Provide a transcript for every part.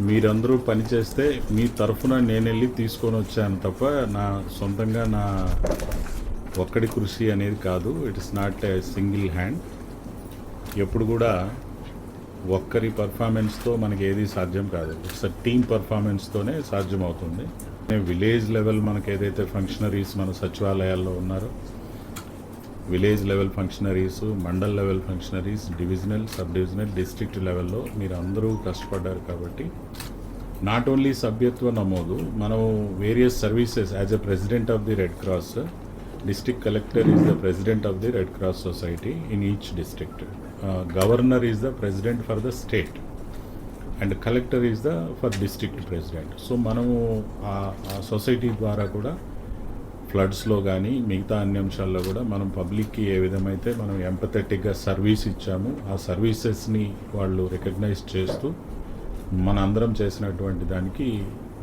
మీరందరూ పనిచేస్తే మీ తరఫున నేను వెళ్ళి తీసుకొని వచ్చాను తప్ప నా సొంతంగా నా ఒక్కడి కృషి అనేది కాదు. It is not a single hand ఎప్పుడు కూడా ఒక్కరి పర్ఫార్మెన్స్తో మనకి ఏది సాధ్యం కాదు. ఇట్స్ అ టీమ్ పర్ఫార్మెన్స్తోనే సాధ్యం అవుతుంది విలేజ్ లెవెల్ మనకి ఏదైతే ఫంక్షనరీస్ మన సచివాలయాల్లో ఉన్నారో village level functionaries mandal level functionaries divisional sub divisional district లెవెల్లో మీరు అందరూ కష్టపడ్డారు కాబట్టి నాట్ ఓన్లీ సభ్యత్వ నమోదు మనం various services as a president of the Red Cross district collector is the president of the Red Cross society in each district. Governor is the president for the state and collector is the for district president. So మనము ఆ society ద్వారా కూడా ఫ్లడ్స్లో కానీ మిగతా అన్ని అంశాల్లో కూడా మనం పబ్లిక్కి ఏ విధమైతే మనం ఎంపథెటిక్గా సర్వీస్ ఇచ్చాము ఆ సర్వీసెస్ని వాళ్ళు రికగ్నైజ్ చేస్తూ మన అందరం చేసినటువంటి దానికి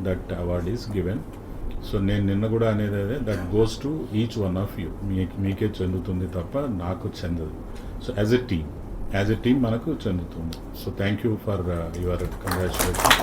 that award is given so నేను నిన్న కూడా అనేది అదే that goes to each one of you మీ మీకే చెందుతుంది తప్ప నాకు చెందదు. So as a team as a team మనకు చెందుతుంది. So thank you for your congratulation